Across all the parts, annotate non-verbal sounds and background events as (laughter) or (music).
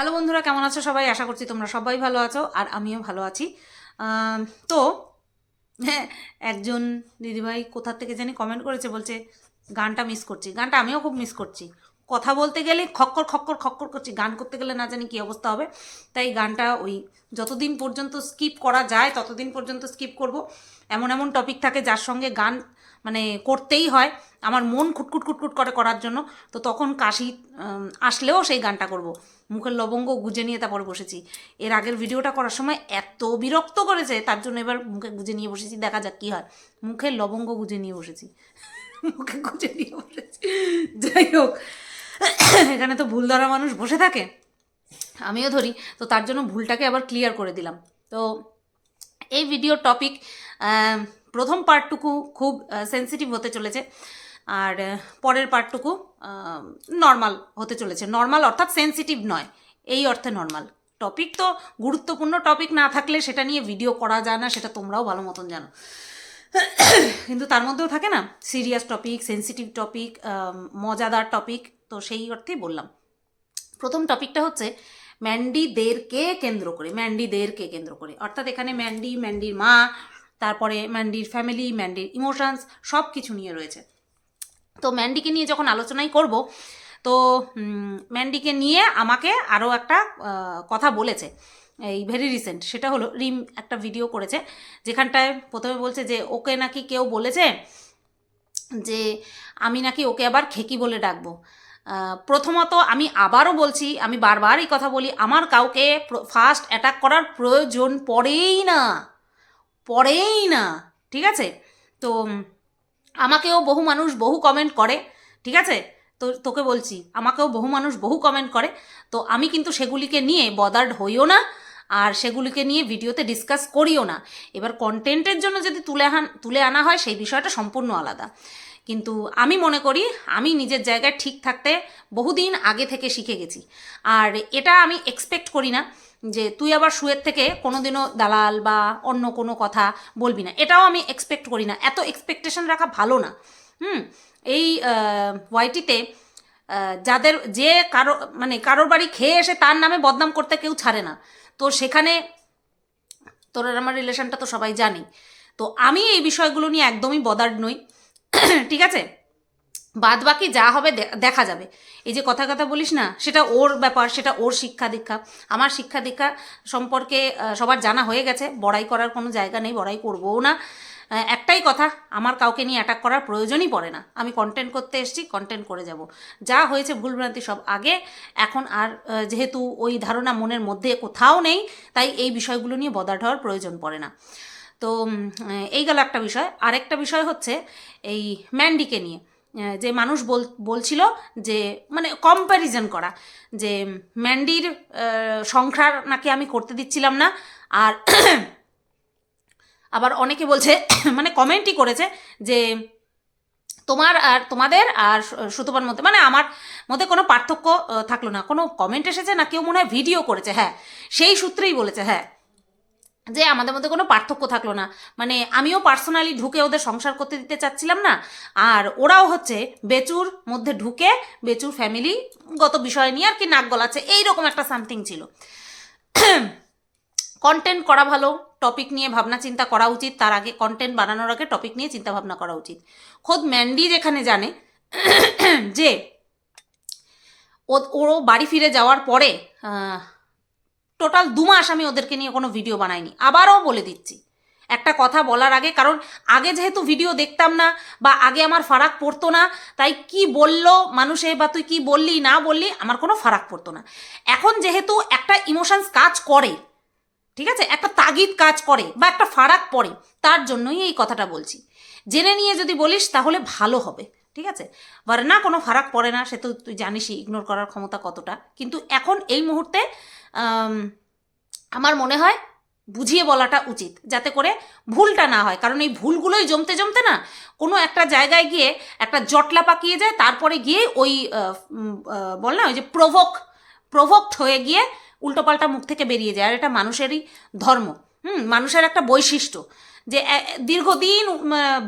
Hello বন্ধুরা, কেমন আছো সবাই? আশা করছি তোমরা সবাই ভালো আছো, আর আমিও ভালো আছি। তো হ্যাঁ একজন দিদিভাই কোথা থেকে জানি কমেন্ট করেছে, বলছে, গানটা মিস করছি। গানটা আমিও খুব মিস করছি। কথা বলতে গেলে খক্কর খক্কর খক্কর করছি। গান করতে গেলে না জানি কী অবস্থা হবে। তাই গানটা ওই যতদিন পর্যন্ত স্কিপ করা যায়, ততদিন পর্যন্ত স্কিপ করব। এমন এমন টপিক থাকে যার সঙ্গে গান মানে করতেই হয় আমার মন খুটকুট খুটকুট করে করার জন্য। তো তখন কাশি আসলেও সেই গানটা করব। মুখের লবঙ্গ গুজে নিয়ে তারপর বসেছি। এর আগের ভিডিওটা করার সময় এত বিরক্ত করেছে, তার জন্য এবার মুখে গুজে নিয়ে বসেছি, দেখা যাক কী হয়। মুখের লবঙ্গ গুজে নিয়ে বসেছি। মুখে গুজে নিয়ে বসেছি। যাই হোক, এখানে তো ভুল ধরা মানুষ বসে থাকে। আমিও ধরি, তো তার জন্য ভুলটাকে আবার ক্লিয়ার করে দিলাম। তো এই ভিডিওর টপিক প্রথম পার্টটুকু খুব সেন্সিটিভ হতে চলেছে। আর পরের পার্টটুকু নর্মাল হতে চলেছে। নর্মাল অর্থাৎ সেন্সিটিভ নয়। এই অর্থে নর্মাল টপিক তো গুরুত্বপূর্ণ টপিক না থাকলে সেটা নিয়ে ভিডিও করা যায় না, সেটা তোমরাও ভালো মতন জানো। কিন্তু তার মধ্যেও থাকে না? সিরিয়াস টপিক সেন্সিটিভ টপিক মজাদার টপিক তো সেই অর্থেই বললাম। প্রথম টপিকটা হচ্ছে ম্যান্ডিদেরকে কেন্দ্র করে ম্যান্ডিদেরকে কেন্দ্র করে। অর্থাৎ এখানে ম্যান্ডি ম্যান্ডির মা, তারপরে ম্যান্ডির ফ্যামিলি ম্যান্ডির ইমোশনস সব কিছু নিয়ে রয়েছে। তো ম্যান্ডিকে নিয়ে যখন আলোচনাই করব, তো ম্যান্ডিকে নিয়ে আমাকে আরও একটা কথা বলেছে, এই ভেরি রিসেন্ট সেটা হলো রিম একটা ভিডিও করেছে, যেখানটায় প্রথমে বলছে যে, ওকে নাকি কেউ বলেছে যে, আমি নাকি ওকে আবার খেকি বলে ডাকবো। প্রথমত আমি আবারও বলছি, আমি বারবার এই কথা বলি, আমার কাউকে ফার্স্ট অ্যাটাক করার প্রয়োজন পড়েই না পড়েই না, ঠিক আছে? তো আমাকেও বহু মানুষ বহু কমেন্ট করে, ঠিক আছে? তো তোকে বলছি, আমাকেও বহু মানুষ বহু কমেন্ট করে। তো আমি কিন্তু সেগুলিকে নিয়ে বদার্ড হইও না, আর সেগুলিকে নিয়ে ভিডিওতে ডিসকাস করিও না। এবার কন্টেন্টের জন্য যদি তুলে আন তুলে আনা হয়, সেই বিষয়টা সম্পূর্ণ আলাদা। কিন্তু আমি মনে করি, আমি নিজের জায়গায় ঠিক থাকতে বহুদিন আগে থেকে শিখে গেছি। আর এটা আমি এক্সপেক্ট করি না। যে তুই আবার শুয়ের থেকে কোনোদিনও দালাল বা অন্য কোনো কথা বলবি না। এটাও আমি এক্সপেক্ট করি না। এত এক্সপেকটেশন রাখা ভালো না। হুম? এই ওয়াইটিতে যাদের যে কারও মানে কারোর বাড়ি খেয়ে এসে তার নামে বদনাম করতে কেউ ছাড়ে না। তো সেখানে তোর আমার রিলেশনটা তো সবাই জানি তো আমি এই বিষয়গুলো নিয়ে একদমই বদার্ড নই। ঠিক আছে? বাদ বাকি যা হবে দেখা যাবে। এই যে কথা কথা বলিস না, সেটা ওর ব্যাপার, সেটা ওর শিক্ষা দীক্ষা। আমার শিক্ষা দীক্ষা সম্পর্কে সবার জানা হয়ে গেছে, বড়াই করার কোনো জায়গা নেই, বড়াই করবও না। একটাই কথা, আমার কাউকে নিয়ে অ্যাটাক করার প্রয়োজনই পড়ে না। আমি কন্টেন্ট করতে এসেছি কন্টেন্ট করে যাব। যা হয়েছে ভুলভ্রান্তি সব আগে, এখন আর যেহেতু ওই ধারণা মনের মধ্যে কোথাও নেই, তাই এই বিষয়গুলো নিয়ে বদার্ড হওয়ার প্রয়োজন পড়ে না। তো এই গেল একটা বিষয়। আরেকটা বিষয় হচ্ছে, এই ম্যান্ডিকে নিয়ে। যে মানুষ বল, বলছিল যে মানে কম্প্যারিজন করা, যে ম্যান্ডির সংখ্যার নাকি আমি করতে দিচ্ছিলাম না। আর আবার অনেকে বলছে মানে কমেন্টই করেছে যে, তোমার আর, তোমাদের আর সুতোপার মধ্যে মানে আমার মধ্যে কোনো পার্থক্য থাকল না। কোনো কমেন্ট এসেছে না? কেউ মনে হয় ভিডিও করেছে হ্যাঁ। সেই সূত্রেই বলেছে হ্যাঁ। যে আমাদের মধ্যে কোনো পার্থক্য থাকল না। মানে আমিও পার্সোনালি ঢুকে ওদের সংসার করতে দিতে চাচ্ছিলাম না, আর ওরাও হচ্ছে বেচুর মধ্যে ঢুকে বেচুর ফ্যামিলি গত বিষয় নিয়ে আর কি নাক গলাচ্ছে, এইরকম একটা সামথিং ছিল। কন্টেন্ট করা ভালো টপিক নিয়ে ভাবনা চিন্তা করা উচিত, তার আগে কন্টেন্ট বানানোর আগে টপিক নিয়ে চিন্তা ভাবনা করা উচিত। খোদ ম্যান্ডি যেখানে জানে যে ও- বাড়ি ফিরে যাওয়ার পরে টোটাল দু মাস আমি ওদেরকে নিয়ে কোনো ভিডিও বানাইনি। আবারও বলে দিচ্ছি। একটা কথা বলার আগে, কারণ আগে যেহেতু ভিডিও দেখতাম না বা আগে আমার ফারাক পড়তো না, তাই কি বলল মানুষে বা তুই কি বললি, না বললি, আমার কোনো ফারাক পড়তো না। এখন যেহেতু একটা ইমোশনস কাজ করে, ঠিক আছে? একটা তাগিদ কাজ করে বা একটা ফারাক পড়ে, তার জন্যই এই কথাটা বলছি। জেনে নিয়ে যদি বলিস, তাহলে ভালো হবে, ঠিক আছে? না কোনো ফারাক পড়ে না, সে তো তুই জানিসই ইগনোর করার ক্ষমতা কতটা। কিন্তু এখন এই মুহূর্তে আমার মনে হয় বুঝিয়ে বলাটা উচিত, যাতে করে ভুলটা না হয়। কারণ এই ভুলগুলোই জমতে জমতে না, কোনো একটা জায়গায় গিয়ে একটা জটলা পাকিয়ে যায়, তারপরে গিয়ে ওই বল না, ওই যে প্রভোক প্রভোক্ট হয়ে গিয়ে উল্টোপাল্টা মুখ থেকে বেরিয়ে যায়। আর এটা মানুষেরই ধর্ম। হুম, মানুষের একটা বৈশিষ্ট্য যে দীর্ঘদিন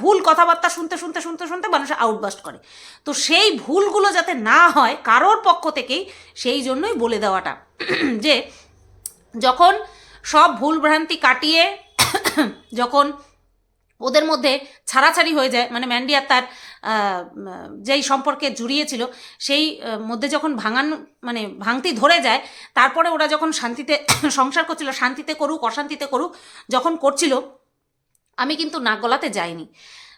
ভুল কথাবার্তা শুনতে শুনতে শুনতে শুনতে মানুষ আউটবাস্ট করে। তো সেই ভুলগুলো যাতে না হয়, কারোর পক্ষ থেকেই সেই জন্যই বলে দেওয়াটা যে যখন সব ভুলভ্রান্তি কাটিয়ে যখন ওদের মধ্যে ছাড়াছাড়ি হয়ে যায় মানে ম্যান্ডি তার যেই সম্পর্কে জুড়িয়েছিল, সেই মধ্যে যখন ভাঙান মানে ভাঙতি ধরে যায়, তারপরে ওরা যখন শান্তিতে সংসার করছিল, শান্তিতে করুক, অশান্তিতে করুক, যখন করছিল, আমি কিন্তু নাক গলাতে যাইনি।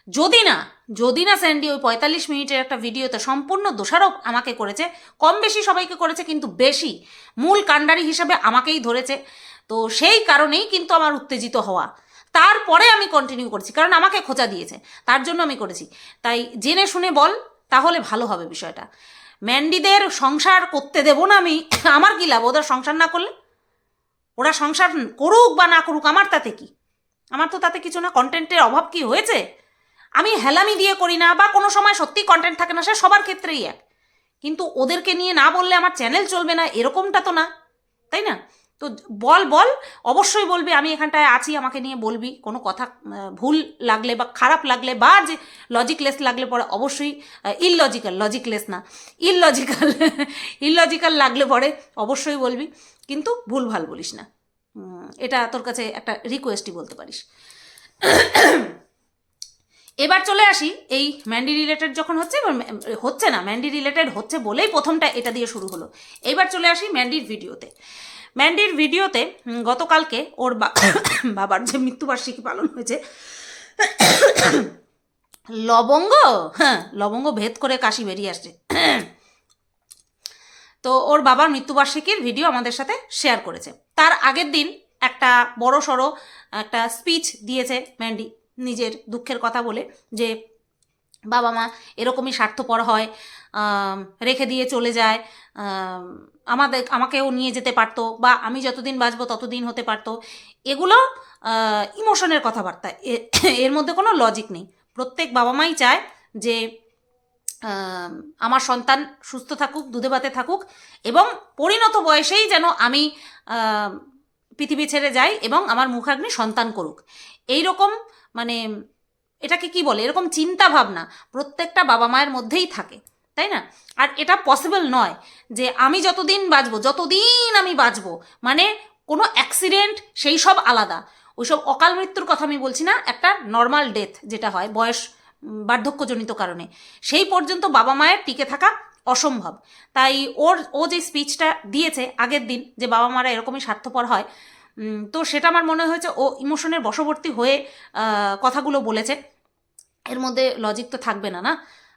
যদি না যদি না স্যান্ডি ওই পঁয়তাল্লিশ মিনিটের একটা ভিডিওতে সম্পূর্ণ দোষারোপ আমাকে করেছে, কম বেশি সবাইকে করেছে কিন্তু বেশি। মূল কাণ্ডারি হিসাবে আমাকেই ধরেছে। তো সেই কারণেই কিন্তু আমার উত্তেজিত হওয়া। তারপরে আমি কন্টিনিউ করছি, কারণ আমাকে খোঁচা দিয়েছে। তার জন্য আমি করেছি। তাই জেনে শুনে বল, তাহলে ভালো হবে বিষয়টা। ম্যান্ডিদের সংসার করতে দেবো না আমি, (coughs) আমার কি লাভ? ওদের সংসার না করলে? ওরা সংসার করুক বা না করুক, আমার তাতে কি? আমার তো তাতে কিছু না। কন্টেন্টের অভাব কি হয়েছে? আমি হেলামি দিয়ে করি না বা কোনো সময় সত্যি কন্টেন্ট থাকে না, সে সবার ক্ষেত্রেই এক। কিন্তু ওদেরকে নিয়ে না বললে আমার চ্যানেল চলবে না, এরকমটা তো না, তাই না? তো বল বল, অবশ্যই বলবি, আমি এখানটায় আছি, আমাকে নিয়ে বলবি, কোনো কথা ভুল লাগলে বা খারাপ লাগলে বা যে লজিকলেস লাগলে পরে অবশ্যই ইললজিক্যাল লজিকলেস না ইললজিক্যাল ইললজিক্যাল (laughs) লাগলে পরে অবশ্যই বলবি, কিন্তু ভুল ভালো বলিস না। এটা তোর কাছে একটা রিকোয়েস্টই বলতে পারিস। এবার চলে আসি, এই ম্যান্ডি রিলেটেড যখন হচ্ছে, এবার হচ্ছে না ম্যান্ডি রিলেটেড হচ্ছে বলেই প্রথমটা এটা দিয়ে শুরু হলো। এবার চলে আসি ম্যান্ডির ভিডিওতে। ম্যান্ডির ভিডিওতে গতকালকে ওর (coughs) বাবার যে মৃত্যুবার্ষিকী পালন হয়েছে, (coughs) লবঙ্গ? হ্যাঁ লবঙ্গ ভেদ করে কাশি বেরিয়ে আসছে। (coughs) তো ওর বাবার মৃত্যুবার্ষিকীর ভিডিও আমাদের সাথে শেয়ার করেছে। তার আগের দিন একটা বড় সড়ো একটা স্পিচ দিয়েছে ম্যান্ডি নিজের দুঃখের কথা বলে যে বাবা মা এরকমই স্বার্থপর হয় রেখে দিয়ে চলে যায় আমাদের, আমাকেও নিয়ে যেতে পারতো বা আমি যতদিন বাঁচবো ততদিন হতে পারতো। এগুলো ইমোশনের কথাবার্তা। এর মধ্যে কোনো লজিক নেই। প্রত্যেক বাবা মাই চায় যে আমার সন্তান সুস্থ থাকুক, দুধে ভাতে থাকুক এবং পরিণত বয়সেই যেন আমি পৃথিবী ছেড়ে যাই এবং আমার মুখাগ্নি সন্তান করুক। এই রকম মানে এটাকে কি বলে? এরকম চিন্তা ভাবনা প্রত্যেকটা বাবা মায়ের মধ্যেই থাকে, তাই না? আর এটা পসিবল নয় যে আমি যতদিন বাঁচবো, যতদিন আমি বাঁচবো মানে কোনো অ্যাক্সিডেন্ট সেই সব আলাদা। ওইসব অকাল মৃত্যুর কথা আমি বলছি না, একটা নর্মাল ডেথ যেটা হয় বয়স বার্ধক্যজনিত কারণে। সেই পর্যন্ত বাবা মায়ের টিকে থাকা অসম্ভব। তাই ওর, ও যে স্পিচটা দিয়েছে আগের দিন যে বাবা মারা এরকমই স্বার্থপর হয় তো সেটা আমার মনে হয়েছে ও ইমোশনের বশবর্তী হয়ে কথাগুলো বলেছে। এর মধ্যে লজিক তো থাকবে না না?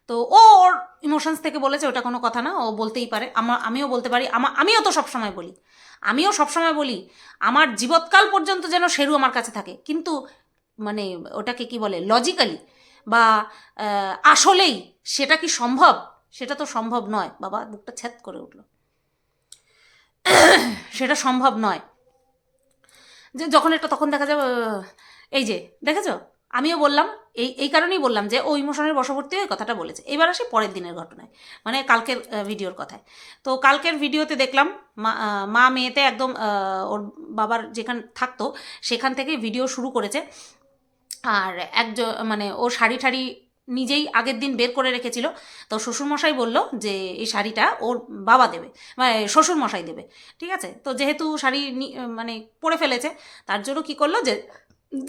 তো ও ওর ইমোশনস থেকে বলেছে, ওটা কোনো কথা না, ও বলতেই পারে। আমার আমিও বলতে পারি, আমা, আমিও তো সবসময় বলি। আমিও সবসময় বলি, আমার জীবৎকাল পর্যন্ত যেন সেরু আমার কাছে থাকে। কিন্তু মানে ওটাকে কি বলে লজিক্যালি বা আসলেই সেটা কি সম্ভব? সেটা তো সম্ভব নয়। বাবা, বুকটা ছ্যাদ করে উঠল। সেটা সম্ভব নয়। যে যখন একটা তখন দেখা যাবে এই যে, দেখেছ? আমিও বললাম, এই এই কারণেই বললাম যে ও ইমোশনের বশবর্তী হয়ে কথাটা বলেছে। এবার আসি পরের দিনের ঘটনায় মানে কালকের ভিডিওর কথায়। তো কালকের ভিডিওতে দেখলাম, মা মা মেয়েতে একদম ওর বাবার যেখান থাকতো, সেখান থেকে ভিডিও শুরু করেছে। আর একজন মানে ও শাড়ি ঠাড়ি নিজেই আগের দিন বের করে রেখেছিল। তো শ্বশুরমশাই বলল যে, এই শাড়িটা ওর বাবা দেবে মানে শ্বশুরমশাই দেবে, ঠিক আছে? তো যেহেতু শাড়ি মানে পরে ফেলেছে, তার জন্য কি করল যে,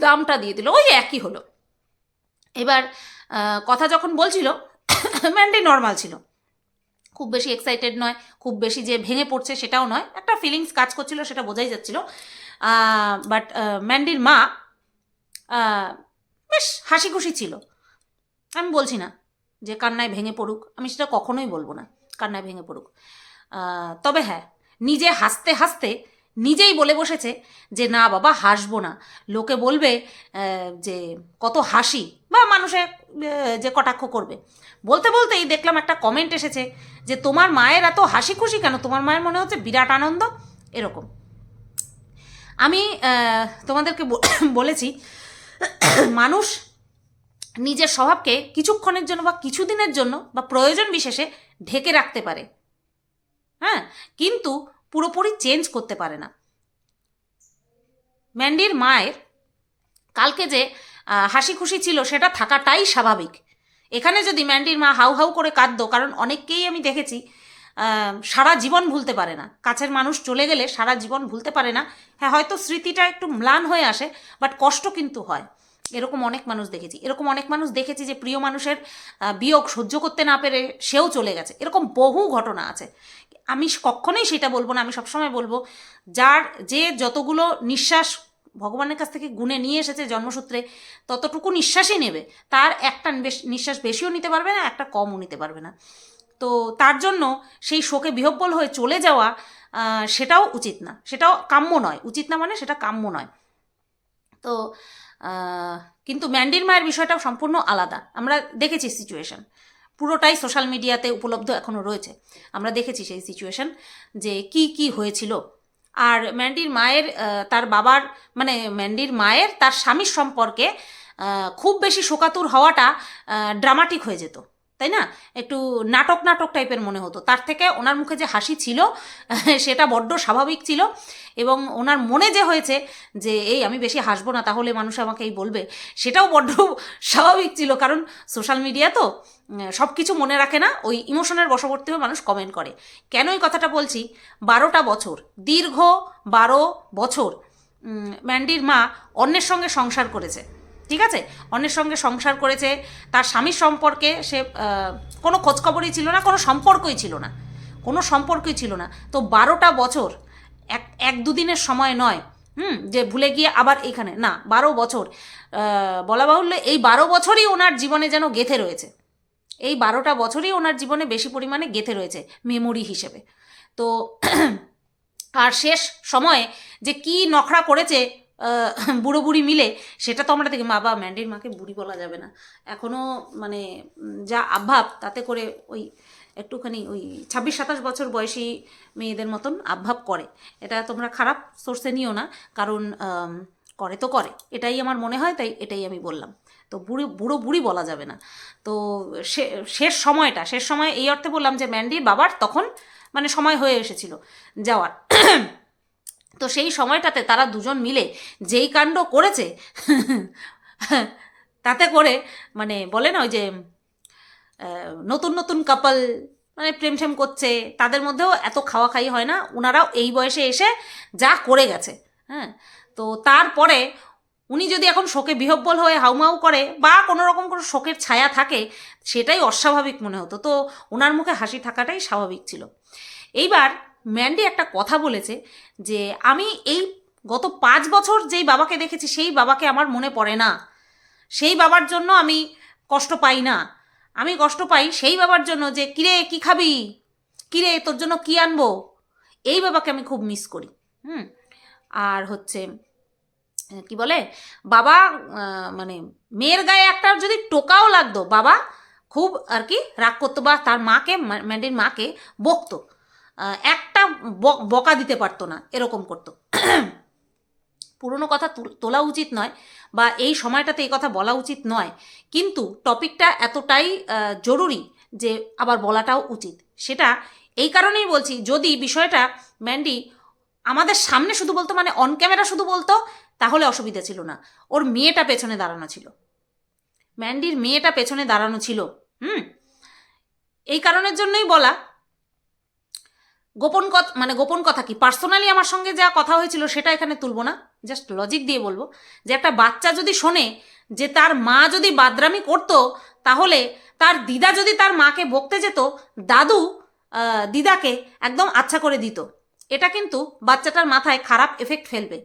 দামটা দিয়ে দিল, ওই একই হলো। এবার কথা যখন বলছিল ম্যান্ডি নর্মাল ছিল। খুব বেশি এক্সাইটেড নয়, খুব বেশি যে ভেঙে পড়ছে সেটাও নয়, একটা ফিলিংস কাজ করছিল, সেটা বোঝাই যাচ্ছিল। বাট ম্যান্ডির মা বেশ হাসি খুশি ছিল। আমি বলছি না যে কান্নায় ভেঙে পড়ুক, আমি সেটা কখনোই বলব না, কান্নায় ভেঙে পড়ুক। তবে হ্যাঁ নিজে হাসতে হাসতে নিজেই বলে বসেছে যে না বাবা, হাসবো না। লোকে বলবে যে কত হাসি, বা মানুষে যে কটাক্ষ করবে। বলতে বলতেই দেখলাম একটা কমেন্ট এসেছে যে তোমার মায়ের এত হাসি খুশি কেন? তোমার মায়ের মনে হচ্ছে বিরাট আনন্দ? এরকম। আমি তোমাদেরকে (coughs) বলেছি, মানুষ নিজের স্বভাবকে কিছুক্ষণের জন্য বা কিছুদিনের জন্য বা প্রয়োজন বিশেষে ঢেকে রাখতে পারে। হ্যাঁ কিন্তু পুরোপুরি চেঞ্জ করতে পারে না। ম্যান্ডির মায়ের কালকে যে হাসি খুশি ছিল সেটা থাকাটাই স্বাভাবিক। এখানে যদি ম্যান্ডির মা হাউ হাউ করে কাঁদতো, কারণ অনেককেই আমি দেখেছি সারা জীবন ভুলতে পারে না। কাছের মানুষ চলে গেলে সারা জীবন ভুলতে পারে না। হ্যাঁ হয়তো স্মৃতিটা একটু ম্লান হয়ে আসে, বাট কষ্ট কিন্তু হয়। এরকম অনেক মানুষ দেখেছি। এরকম অনেক মানুষ দেখেছি যে প্রিয় মানুষের বিয়োগ সহ্য করতে না পেরে সেও চলে গেছে। এরকম বহু ঘটনা আছে। আমি কখনোই সেটা বলব না। আমি সবসময় বলব, যার যে যতগুলো নিঃশ্বাস ভগবানের কাছ থেকে গুনে নিয়ে এসেছে জন্মসূত্রে, ততটুকু নিঃশ্বাসই নেবে। তার একটা নিঃশ্বাস বেশিও নিতে পারবে না, একটা কমও নিতে পারবে না। তো তার জন্য সেই শোকে বিহব্বল হয়ে চলে যাওয়া সেটাও উচিত না। সেটাও কাম্য নয়। উচিত না মানে সেটা কাম্য নয়। তো কিন্তু ম্যান্ডির মায়ের বিষয়টা সম্পূর্ণ আলাদা। আমরা দেখেছি সিচুয়েশন পুরোটাই সোশ্যাল মিডিয়াতে উপলব্ধ এখনও রয়েছে। আমরা দেখেছি সেই সিচুয়েশন যে কি কি হয়েছিল। আর ম্যান্ডির মায়ের তার বাবার মানে ম্যান্ডির মায়ের, তার স্বামীর সম্পর্কে খুব বেশি শোকাতুর হওয়াটা ড্রামাটিক হয়ে যেত। তাই না? একটু নাটক নাটক টাইপের মনে হতো। তার থেকে ওনার মুখে যে হাসি ছিল, (laughs) সেটা বড্ড স্বাভাবিক ছিল এবং ওনার মনে যে হয়েছে যে, এই, আমি বেশি হাসবো না, তাহলে মানুষ আমাকে এই বলবে, সেটাও বড্ড (laughs) স্বাভাবিক ছিল। কারণ সোশ্যাল মিডিয়া তো সব কিছু মনে রাখে না, ওই ইমোশনের বশবর্তী হয়ে মানুষ কমেন্ট করে। কেন এই কথাটা বলছি? বারোটা বছর, দীর্ঘ বারো বছর ম্যান্ডির মা অন্যের সঙ্গে সংসার করেছে। ঠিক আছে? অন্যের সঙ্গে সংসার করেছে, তার স্বামীর সম্পর্কে সে কোনো খোঁজখবরই ছিল না, কোনো সম্পর্কই ছিল না। কোনো সম্পর্কই ছিল না। তো বারোটা বছর, এক এক দুদিনের সময় নয়, হুম, যে ভুলে গিয়ে আবার এইখানে না, বারো বছর বলা বাহুল্য এই বারো বছরই ওনার জীবনে যেন গেথে রয়েছে। এই বারোটা বছরই ওনার জীবনে বেশি পরিমাণে গেথে রয়েছে মেমোরি হিসেবে। তো, আর শেষ সময়ে যে কি নখরা করেছে বুড়ো বুড়ি মিলে, সেটা তো আমরা দেখি, মা বা ম্যান্ডির মাকে বুড়ি বলা যাবে না। এখনও মানে যা আভাব, তাতে করে ওই একটুখানি ওই ছাব্বিশ সাতাশ বছর বয়সী মেয়েদের মতন আভাব করে। এটা তোমরা খারাপ সোর্সে নিও না, কারণ করে তো করে। এটাই আমার মনে হয়, তাই এটাই আমি বললাম। তো বুড়ি, বুড়ো বুড়ি বলা যাবে না। তো শেষ সময়টা, শেষ সময় এই অর্থে বললাম যে ম্যান্ডির বাবার তখন মানে সময় হয়ে এসেছিল যাওয়ার। তো সেই সময়টাতে তারা দুজন মিলে যেই কাণ্ড করেছে, তাতে করে মানে বলে না ওই যে নতুন নতুন কাপল মানে প্রেম ঠেম করছে, তাদের মধ্যেও এত খাওয়া খাই হয় না ওনারাও এই বয়সে এসে যা করে গেছে হ্যাঁ? তো তারপরে উনি যদি এখন শোকে বিহব্বল হয়ে হাউমাউ করে বা কোনো রকম কোনো শোকের ছায়া থাকে, সেটাই অস্বাভাবিক মনে হতো। তো ওনার মুখে হাসি থাকাটাই স্বাভাবিক ছিল। এইবার ম্যান্ডি একটা কথা বলেছে যে, আমি এই গত পাঁচ বছর যেই বাবাকে দেখেছি, সেই বাবাকে আমার মনে পড়ে না। সেই বাবার জন্য আমি কষ্ট পাই না। আমি কষ্ট পাই সেই বাবার জন্য যে, কিরে, কি খাবি? কিরে, তোর জন্য কি আনব? এই বাবাকে আমি খুব মিস করি। হুম? আর হচ্ছে কি বলে? বাবা মানে মেয়ের গায়ে একটা যদি টোকাও লাগতো, বাবা খুব আর কি রাগ করতো বা তার মাকে ম্যান্ডির মাকে বকতো। একটা বক- দিতে পারতো না, এরকম করতো। পুরনো কথা তোলা উচিত নয় বা এই সময়টাতে এই কথা বলা উচিত নয়, কিন্তু টপিকটা এতটাই জরুরি যে আবার বলাটাও উচিত। সেটা এই কারণেই বলছি, যদি বিষয়টা ম্যান্ডি আমাদের সামনে শুধু বলতো মানে অন ক্যামেরা শুধু বলতো, তাহলে অসুবিধা ছিল না। ওর মেয়েটা পেছনে দাঁড়ানো ছিল। ম্যান্ডির মেয়েটা পেছনে দাঁড়ানো ছিল। হুম? এই কারণের জন্যই বলা গোপন কথা মানে গোপন কথা কি? পার্সোনালি আমার সঙ্গে যা কথা হয়েছিল সেটা এখানে তুলবো না। জাস্ট লজিক দিয়ে বলব যে একটা বাচ্চা যদি শোনে যে তার মা যদি বাদরামি করতো, তাহলে তার দিদা যদি তার মাকে বকতে যেত, দাদু দিদাকে একদম আচ্ছা করে দিত। এটা কিন্তু বাচ্চাটার মাথায় খারাপ এফেক্ট ফেলবে।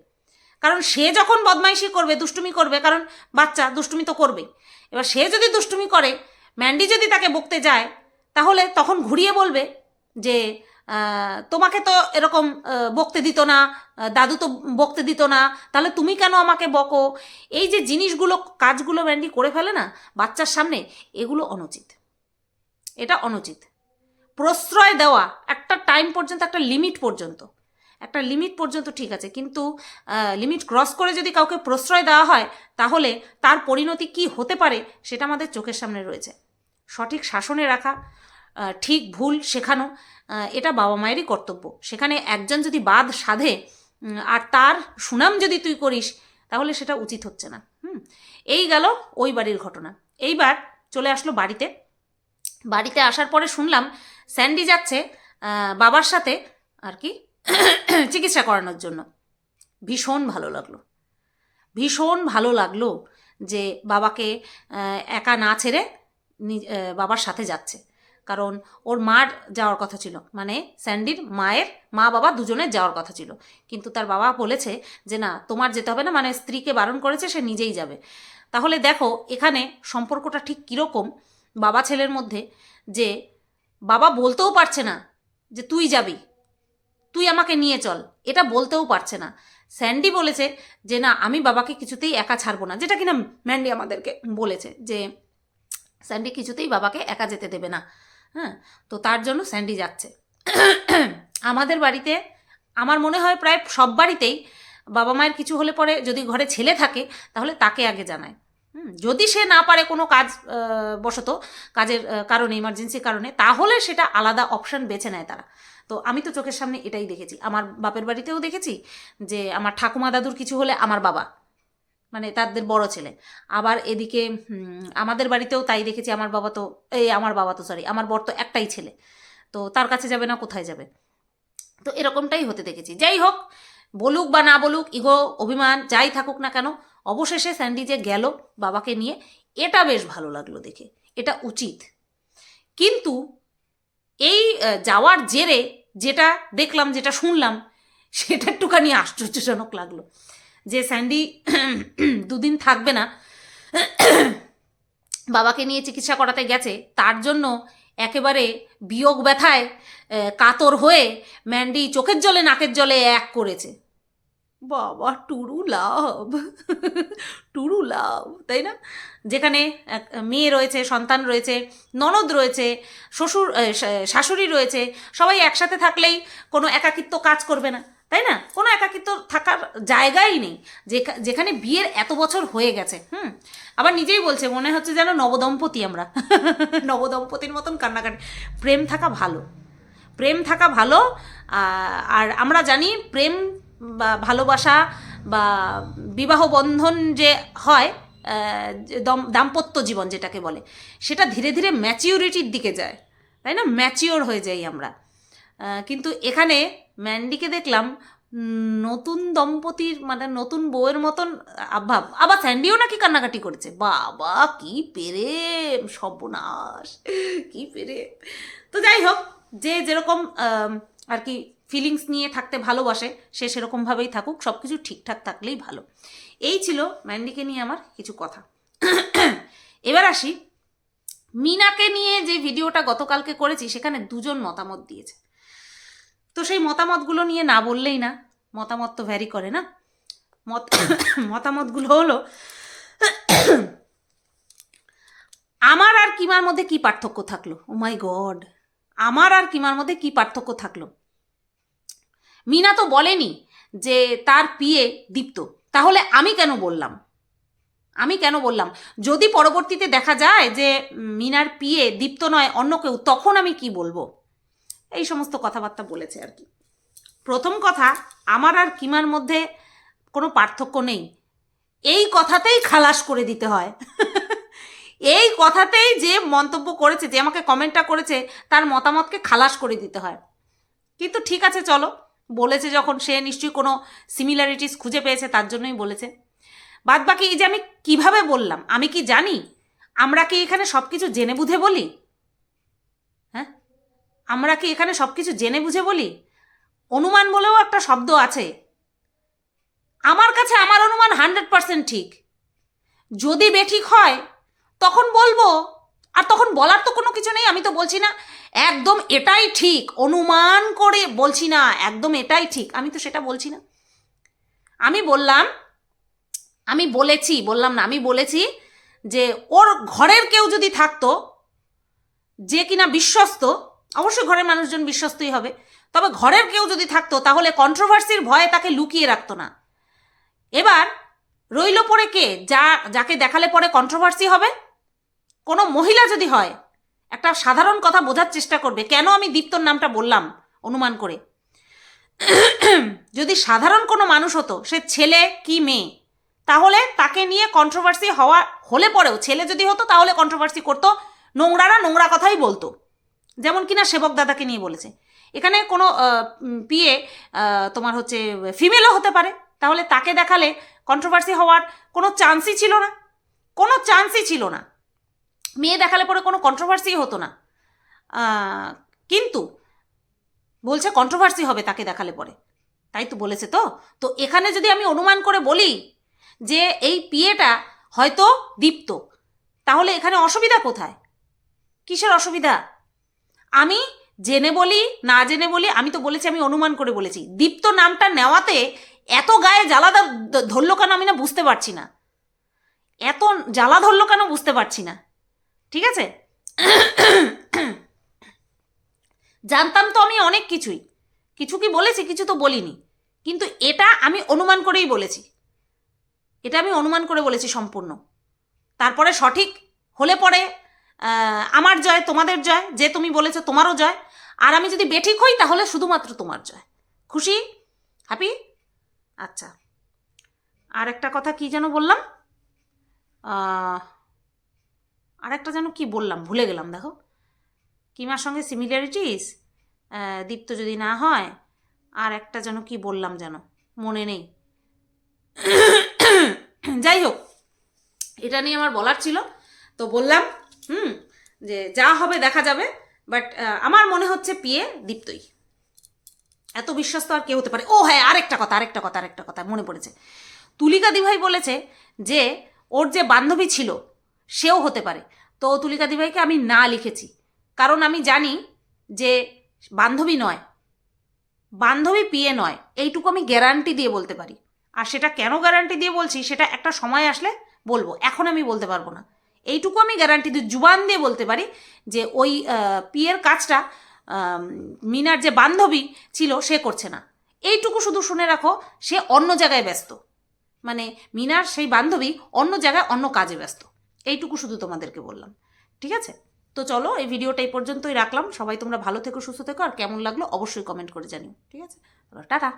কারণ সে যখন বদমাইশি করবে, দুষ্টুমি করবে, কারণ বাচ্চা দুষ্টুমি তো করবেই। এবার সে যদি দুষ্টুমি করে ম্যান্ডি যদি তাকে বকতে যায়, তাহলে তখন ঘুরিয়ে বলবে যে তোমাকে তো এরকম বকতে দিত না দাদু তো বকতে দিত না, তাহলে তুমি কেন আমাকে বকো? এই যে জিনিসগুলো, কাজগুলো ম্যান্ডি করে ফেলে না, বাচ্চার সামনে, এগুলো অনুচিত। এটা অনুচিত। প্রশ্রয় দেওয়া, একটা টাইম পর্যন্ত, একটা লিমিট পর্যন্ত। একটা লিমিট পর্যন্ত ঠিক আছে, কিন্তু লিমিট ক্রস করে যদি কাউকে প্রশ্রয় দেওয়া হয়, তাহলে তার পরিণতি কি হতে পারে, সেটা আমাদের চোখের সামনে রয়েছে। সঠিক শাসনে রাখা ঠিক ভুল শেখানো এটা বাবা মায়েরই কর্তব্য। সেখানে একজন যদি বাদ সাধে আর তার সুনাম যদি তুই করিস, তাহলে সেটা উচিত হচ্ছে না। হুম? এই গেল ওই বাড়ির ঘটনা। এইবার চলে আসলো বাড়িতে। বাড়িতে আসার পরে শুনলাম স্যান্ডি যাচ্ছে বাবার সাথে আর কি (coughs) চিকিৎসা করানোর জন্য। ভীষণ ভালো লাগল। ভীষণ ভালো লাগল যে বাবাকে একা না ছেড়ে বাবার সাথে যাচ্ছে। কারণ ওর মার যাওয়ার কথা ছিল। মানে স্যান্ডির মায়ের মা বাবা দুজনের যাওয়ার কথা ছিল। কিন্তু তার বাবা বলেছে যে, না, তোমার যেতে হবে না মানে স্ত্রীকে বারণ করেছে, সে নিজেই যাবে। তাহলে দেখো, এখানে সম্পর্কটা ঠিক কীরকম বাবা ছেলের মধ্যে যে, বাবা বলতেও পারছে না যে তুই যাবি, তুই আমাকে নিয়ে চল। এটা বলতেও পারছে না। স্যান্ডি বলেছে যে, না, আমি বাবাকে কিছুতেই একা ছাড়বো না। যেটা কিনা ম্যান্ডি আমাদেরকে বলেছে যে, স্যান্ডি কিছুতেই বাবাকে একা যেতে দেবে না। হ্যাঁ তো তার জন্য স্যান্ডি যাচ্ছে। আমাদের বাড়িতে, আমার মনে হয় প্রায় সব বাড়িতেই বাবা মায়ের কিছু হলে পরে যদি ঘরে ছেলে থাকে, তাহলে তাকে আগে জানায়। যদি সে না পারে কোনো কাজ বশত, কাজের কারণে ইমার্জেন্সি কারণে, তাহলে সেটা আলাদা অপশন বেছে নেয় তারা। তো আমি তো চোখের সামনে এটাই দেখেছি। আমার বাপের বাড়িতেও দেখেছি যে, আমার ঠাকুমা দাদুর কিছু হলে আমার বাবা। মানে তাদের বড় ছেলে। আবার এদিকে আমাদের বাড়িতেও তাই দেখেছি, আমার বাবা তো, এই আমার বাবা তো সরি আমার বর তো একটাই ছেলে। তো তার কাছে যাবে না, কোথায় যাবে? তো এরকমটাই হতে দেখেছি। যাই হোক, বলুক বা না বলুক, ইগো, অভিমান, যাই থাকুক না কেন, অবশেষে স্যান্ডি যে গেল বাবাকে নিয়ে, এটা বেশ ভালো লাগল দেখে। এটা উচিত। কিন্তু এই যাওয়ার জেরে যেটা দেখলাম, যেটা শুনলাম, সেটা একটুখানি আশ্চর্যজনক লাগল। যে স্যান্ডি দুদিন থাকবে না, বাবাকে নিয়ে চিকিৎসা করাতে গেছে, তার জন্য একেবারে বিয়োগ ব্যথায় কাতর হয়ে ম্যান্ডি চোখের জলে, নাকের জলে এক করেছে। বাবা, টুরু লাভ টুরু লাভ, তাই না? যেখানে মেয়ে রয়েছে, সন্তান রয়েছে, ননদ রয়েছে, শ্বশুর শাশুড়ি রয়েছে, সবাই একসাথে থাকলেই কোনো একাকিত্ব কাজ করবে না। তাই না? কোনো একাকিত্ব থাকার জায়গাই নেই। যেখা- যেখানে বিয়ের এত বছর হয়ে গেছে, হুম? আবার নিজেই বলছে, মনে হচ্ছে যেন নবদম্পতি আমরা। (laughs) নবদম্পতির মতন কান্নাকাটি। প্রেম থাকা ভালো। প্রেম থাকা ভালো আর আমরা জানি প্রেম বা ভালোবাসা বা বিবাহ বন্ধন যে হয় দম- দাম্পত্য জীবন যেটাকে বলে, সেটা ধীরে ধীরে ম্যাচিউরিটির দিকে যায়। তাই না? ম্যাচিওর হয়ে যাই আমরা। কিন্তু এখানে ম্যান্ডিকে দেখলাম, নতুন দম্পতির মানে নতুন বউয়ের মতন আভাব আবার স্যান্ডিও নাকি কান্নাকাটি করেছে। বাবা, কি পেরে সর্বনাশ, কি পেরে তো যাই হোক, যে যেরকম আর কি ফিলিংস নিয়ে থাকতে ভালোবাসে, সে সেরকমভাবেই থাকুক সব কিছু ঠিকঠাক থাকলেই ভালো। এই ছিল ম্যান্ডিকে নিয়ে আমার কিছু কথা। এবার আসি, মিনাকে নিয়ে যে ভিডিওটা গতকালকে করেছি, সেখানে দুজন মতামত দিয়েছে। তো সেই মতামতগুলো নিয়ে না বললেই না। মতামত তো ভ্যারি করে না। মত (coughs) মতামতগুলো হলো, (coughs) আমার আর কিমার মধ্যে কি পার্থক্য থাকল? ও মাই গড আমার আর কিমার মধ্যে কি পার্থক্য থাকল? মিনা তো বলেনি যে তার পিয়ে দীপ্ত। তাহলে আমি কেন বললাম? আমি কেন বললাম? যদি পরবর্তীতে দেখা যায় যে মিনার পিয়ে দীপ্ত নয় অন্য কেউ, তখন আমি কি বলব? এই সমস্ত কথাবার্তা বলেছে আর কি। প্রথম কথা, আমার আর কিমার মধ্যে কোনো পার্থক্য নেই। এই কথাতেই খালাস করে দিতে হয়। এই কথাতেই যে মন্তব্য করেছে, যে আমাকে কমেন্টটা করেছে, তার মতামতকে খালাস করে দিতে হয়। কিন্তু ঠিক আছে, চলো। বলেছে যখন, সে নিশ্চয়ই কোনো সিমিলারিটিস খুঁজে পেয়েছে, তার জন্যই বলেছে। বাদ বাকি এই যে আমি কীভাবে বললাম, আমি কি জানি? আমরা কি এখানে সব কিছু জেনে বুঝে বলি? আমরা কি এখানে সব কিছু জেনে বুঝে বলি? অনুমান বলেও একটা শব্দ আছে। আমার কাছে আমার অনুমান হান্ড্রেড পার্সেন্ট ঠিক। যদি বেঠিক হয়, তখন বলব, আর তখন বলার তো কোনো কিছু নেই, আমি তো বলছি না, একদম এটাই ঠিক। অনুমান করে বলছি না, একদম এটাই ঠিক। আমি তো সেটা বলছি না। আমি বললাম, আমি বলেছি, বললাম না, আমি বলেছি যে ওর ঘরের কেউ যদি থাকতো, যে কিনা বিশ্বস্ত অবশ্যই ঘরের মানুষজন বিশ্বস্তই হবে। তবে ঘরের কেউ যদি থাকতো, তাহলে কন্ট্রোভার্সির ভয়ে তাকে লুকিয়ে রাখতো না। এবার রইল পরে কে? যা, যাকে দেখালে পরে কন্ট্রোভার্সি হবে? কোনো মহিলা যদি হয়, একটা সাধারণ কথা বোঝার চেষ্টা করবে, কেন আমি দীপ্তর নামটা বললাম অনুমান করে? যদি সাধারণ কোনো মানুষ হতো, সে ছেলে কি মেয়ে? তাহলে তাকে নিয়ে কন্ট্রোভার্সি হওয়া হলে পরেও, ছেলে যদি হতো, তাহলে কন্ট্রোভার্সি করতো, নোংরারা নোংরা কথাই বলতো। যেমন কিনা সেবক দাদাকে নিয়ে বলেছে। এখানে কোনো পিএ তোমার হচ্ছে ফিমেলও হতে পারে। তাহলে তাকে দেখালে কন্ট্রোভার্সি হওয়ার কোনো চান্সই ছিল না। কোনো চান্সই ছিল না। মেয়ে দেখালে পরে কোনো কন্ট্রোভার্সি হতো না। কিন্তু বলছে কন্ট্রোভার্সি হবে তাকে দেখালে পরে। তাই তো বলেছে তো? তো এখানে যদি আমি অনুমান করে বলি যে এই পিএটা হয়তো দীপ্ত, তাহলে এখানে অসুবিধা কোথায়? কিসের অসুবিধা? আমি জেনে বলি, না জেনে বলি, আমি তো বলেছি, আমি অনুমান করে বলেছি। দীপ্ত নামটা নেওয়াতে এত গায়ে জ্বালা ধরলো কেন আমি না বুঝতে পারছি না। এত জ্বালা ধরলো কেন বুঝতে পারছি না। ঠিক আছে? জানতাম তো আমি অনেক কিছুই। কিছু কি বলেছি, কিছু তো বলিনি। কিন্তু এটা আমি অনুমান করেই বলেছি। এটা আমি অনুমান করে বলেছি সম্পূর্ণ। তারপরে সঠিক হলে পরে আমার জয় তোমাদের জয়, যে তুমি বলেছ তোমারও জয়। আর আমি যদি বেঠিক হই, তাহলে শুধুমাত্র তোমার জয়। খুশি? হ্যাপি? আচ্ছা। আর একটা কথা কি যেন বললাম? আর একটা যেন কি বললাম? ভুলে গেলাম, দেখো। কিমার সঙ্গে সিমিলারিটিস দীপ্ত যদি না হয়, আর একটা যেন কি বললাম যেন? মনে নেই। যাই হোক, এটা নিয়ে আমার বলার ছিল। তো বললাম হুম, যে যা হবে দেখা যাবে বাট আমার মনে হচ্ছে পিয়ে দীপ্তই। এত বিশ্বস্ত আর কেউ হতে পারে ও হ্যাঁ আরেকটা কথা আরেকটা কথা আরেকটা কথা মনে পড়েছে। তুলিকা দিভাই বলেছে যে, ওর যে বান্ধবী ছিল, সেও হতে পারে। তো তুলিকা দিভাইকে আমি না লিখেছি। কারণ আমি জানি যে, বান্ধবী নয়। বান্ধবী পিয়ে নয়। এইটুকু আমি গ্যারান্টি দিয়ে বলতে পারি। আর সেটা কেন গ্যারান্টি দিয়ে বলছি, সেটা একটা সময় আসলে বলব। এখন আমি বলতে পারব না। এইটুকু আমি গ্যারান্টি দিয়ে জুবান দিয়ে বলতে পারি যে ওই পিয়ের কাজটা মিনার যে বান্ধবী ছিল সে করছে না। এইটুকু শুধু শুনে রাখো, সে অন্য জায়গায় ব্যস্ত। মানে মিনার সেই বান্ধবী অন্য জায়গায় অন্য কাজে ব্যস্ত। এইটুকু শুধু তোমাদেরকে বললাম। ঠিক আছে? তো চলো, এই ভিডিওটা এই পর্যন্তই রাখলাম। সবাই তোমরা ভালো থেকো, সুস্থ থেকো, আর কেমন লাগল অবশ্যই কমেন্ট করে জানিও। ঠিক আছে? টাটা।